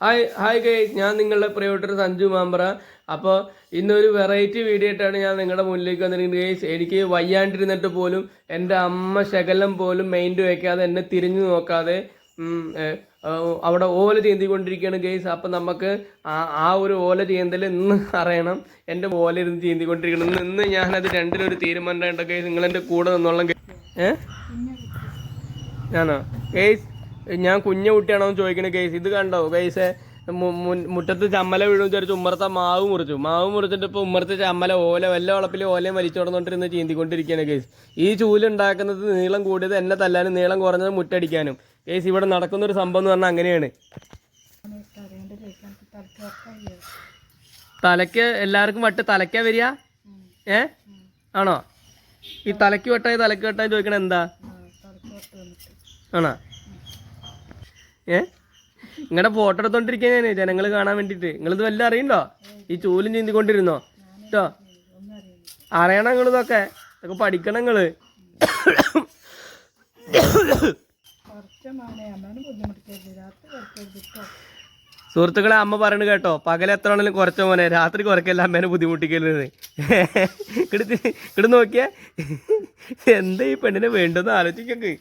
Hi hi കൈ ഞാൻ നിങ്ങളുടെ പ്രിയോട്ടർ സഞ്ജു മാമ്പ്ര. അപ്പോൾ ഇന്നൊരു വെറൈറ്റി വീഡിയോ ആയിട്ടാണ് ഞാൻ നിങ്ങളുടെ മുന്നിലേക്ക് വന്നിരിക്കുന്നത് ഗൈസ് എനിക്ക് വയ്യാണ്ടിരുന്നിട്ട് പോലും എന്റെ അമ്മ ശകലം പോലും മൈൻഡ് വയ്ക്കാതെ എന്നെ തിരിഞ്ഞു നോക്കാതെ അവിടെ ഓല ചീന്തിക്കൊണ്ടിരിക്കുകയാണ് ഗൈസ് അപ്പം നമുക്ക് ആ ഒരു ഓല ചീന്തൽ ഇന്ന് അറിയണം. എന്റെ ഓല ഇരുന്ന് ചീന്തിക്കൊണ്ടിരിക്കണം. ഇന്ന് ഞാനത് രണ്ടിലൊരു തീരുമാനം ഉണ്ടോ ഗൈസ് നിങ്ങൾ എന്റെ കൂടെ നിന്നോളം ഏ? ഞാനോ? ഗൈസ് ഞാൻ കുഞ്ഞു കുട്ടിയാണോ എന്ന് ചോദിക്കണേ കേസ് ഇത് കണ്ടോ? കേസ് മുറ്റത്ത് ചമ്മല വീഴും ചോദിച്ചു ഉമ്മർത്ത മാവ് മുറിച്ചു. മാവ് മുറിച്ചിട്ട് ഇപ്പോൾ ഉമ്മർത്ത് ചമ്മല ഓല വല്ല വളപ്പിൽ ഓലയും വലിച്ചോടന്നോണ്ടിരുന്ന് ചീന്തിക്കൊണ്ടിരിക്കുകയാണ് കേസ് ഈ ചൂൽ ഉണ്ടാക്കുന്നത് നീളം കൂടിയത് എന്നെ തല്ലാനും നീളം കുറഞ്ഞത് മുറ്റടിക്കാനും. കേസ് ഇവിടെ നടക്കുന്ന ഒരു സംഭവം എന്ന് പറഞ്ഞാൽ അങ്ങനെയാണ്. തലയ്ക്ക് എല്ലാവർക്കും വട്ട് തലയ്ക്കാ വരിക? ഏ? ആണോ? ഈ തലയ്ക്ക് വട്ടായി തലയ്ക്ക് വട്ടായി ചോദിക്കണ എന്താ? ആണോ? ഏ? നിങ്ങളുടെ ഫോട്ടോ എടുത്തോണ്ടിരിക്കാൻ ഞാൻ ജനങ്ങൾ കാണാൻ വേണ്ടിട്ട്. നിങ്ങളിത് വല്ല അറിയണ്ടോ? ഈ ചൂലും ചീന്തിക്കൊണ്ടിരുന്നോ? കേട്ടോ അറിയണം നിങ്ങൾ ഇതൊക്കെ ഇതൊക്കെ പഠിക്കണം നിങ്ങൾ സുഹൃത്തുക്കളെ അമ്മ പറയണ കേട്ടോ പകൽ എത്ര ആണെങ്കിലും കുറച്ച മോനെ രാത്രി കുറയ്ക്കല്ല അമ്മേനെ ബുദ്ധിമുട്ടിക്കരുത് കിടത്തി ഇട് നോക്കിയേ. എന്താ ഈ പെണ്ണിനെ വേണ്ടെന്ന് ആലോചിക്കക്ക്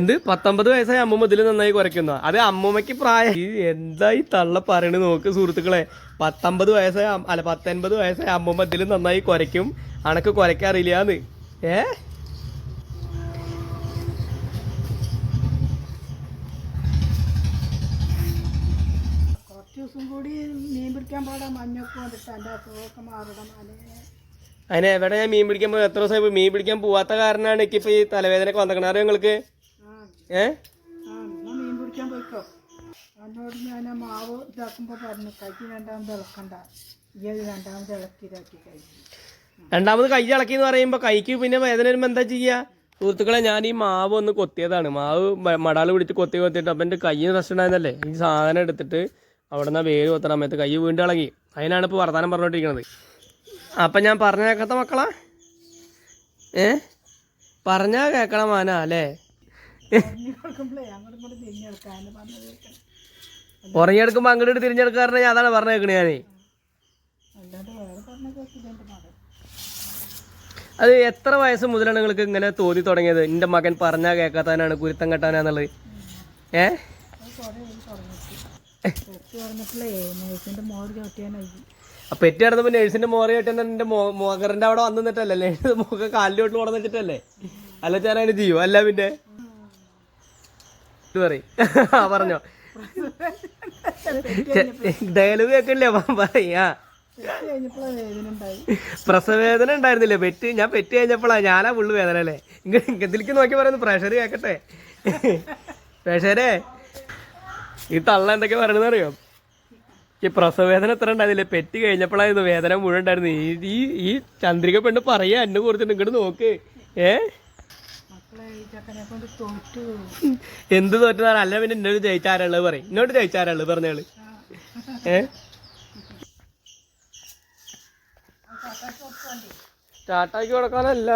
എന്ത്? പത്തൊമ്പത് വയസ്സായ അമ്മ ഇതിൽ നന്നായി കുറയ്ക്കുന്ന? അത് അമ്മമ്മയ്ക്ക് പ്രായം. എന്തായി എന്താ ഈ തള്ള പറയണ നോക്ക് സുഹൃത്തുക്കളെ. പത്തൊമ്പത് വയസ്സായ അല്ല പത്തൊൻപത് വയസ്സായ അമ്മ ഇതിൽ നന്നായി കുറയ്ക്കും. അണക്ക് കുറയ്ക്കാറില്ലാന്ന്. ഏ കുറച്ച് ദിവസം കൂടി മീൻ പിടിക്കാൻ പോടാ മഞ്ഞൊക്കെ വന്നിട്ട് എന്റെ അസുഖമൊക്കെ മാറണം അല്ലെ അതിന് എവിടെ ഞാൻ മീൻ പിടിക്കാൻ പോയി? എത്ര ദിവസമായി? മീൻ പിടിക്കാൻ പോവാത്ത കാരണമാണ് എനിക്ക് ഇപ്പൊ ഈ തലവേദനയൊക്കെ വന്നിരിക്കണം അറിയോ നിങ്ങൾക്ക്? ഏ? ആ എന്നാ മീൻ പിടിക്കാൻ പോയിക്കോ. എന്നോട് ഞാൻ ആ മാവ് ഇതാക്കുമ്പോൾ പറഞ്ഞു രണ്ടാമത് ഇളക്കണ്ട. ഈ അത് രണ്ടാമത് ഇളക്കി ഇതാക്കി രണ്ടാമത് കൈ ഇളക്കി എന്ന് പറയുമ്പോൾ കൈക്ക് പിന്നെ വേദന വരുമ്പോൾ എന്താ ചെയ്യുക സുഹൃത്തുക്കളെ ഞാൻ ഈ മാവ് ഒന്ന് കൊത്തിയതാണ്. മാവ് മടാൽ പിടിച്ച് കൊത്തി കൊത്തിയിട്ട് അപ്പം എന്റെ കൈ റെസ്റ്റ് ഉണ്ടായിരുന്നല്ലേ? ഈ സാധനം എടുത്തിട്ട് അവിടെ നിന്ന് വേര് കൊത്തണ. സമയത്ത് കൈ വീണ്ടും ഇളകി. അതിനാണ് ഇപ്പോൾ വർത്തമാനം പറഞ്ഞുകൊണ്ടിരിക്കുന്നത് അപ്പം ഞാൻ പറഞ്ഞ കേൾക്കാത്ത മക്കളാ? ഏ? പറഞ്ഞാൽ കേൾക്കണം മാന അല്ലേ? ഉറങ്ങിയെടുക്കുമ്പോൾ അങ്ങോട്ട് തിരിഞ്ഞെടുക്കാറുണ്ട് അതാണ് പറഞ്ഞു കേൾക്കണേ ഞാനേ. അത് എത്ര വയസ്സ് മുതലാണ് നിങ്ങൾക്ക് ഇങ്ങനെ തോന്നി തുടങ്ങിയത്? എന്റെ മകൻ പറഞ്ഞാൽ കേൾക്കാത്തവനാണ് കുരുത്തം കെട്ടാനാന്നുള്ളത് ഏ? പെറ്റി കിടന്നപ്പോൾ നേഴ്സിന്റെ മോറി കെട്ടാൻ മോകറിന്റെ മകറിന്റെ അവിടെ വന്നു നിന്നിട്ടല്ലേ മുഖം കാലിലോട്ട് കൊണ്ടു വെച്ചിട്ടല്ലേ അല്ല ചേരാണ് ചെയ്യും? അല്ല പിന്നെ? ഇത് പറയും. ആ പറഞ്ഞോ. ഡയലോഗ് കേൾക്കില്ലേ പറയാ പ്രസവേദന ഉണ്ടായിരുന്നില്ലേ? പെറ്റ് ഞാൻ പെറ്റ് കഴിഞ്ഞപ്പോഴാ ഞാനാ ഫുള്ള് വേദന അല്ലേ? ഇങ്ങനെ ഇതിലേക്ക് നോക്കി പറയുന്നു പ്രഷർ കേക്കട്ടെ. പ്രഷരേ ഈ തള്ള എന്തൊക്കെ പറയണെന്ന് അറിയോ ഈ പ്രസവവേദന എത്ര ഉണ്ടായിരുന്നില്ല പെറ്റ് കഴിഞ്ഞപ്പോഴായിരുന്നു വേദന മുഴുവൻ ഉണ്ടായിരുന്നു ഈ ഈ ചന്ദ്രിക പെണ്ണ് പറയാ എന്നെ കുറിച്ച് ഇങ്ങോട്ട് നോക്ക് ഏ എന്ത് തോറ്റതാണ് അല്ല പിന്നെ എന്നോട് ജയിച്ചാരാൾ പറയും എന്നോട് ജയിച്ചാരാൾ പറഞ്ഞാൾ ഏ ടാറ്റാക്ക് കൊടുക്കാനല്ല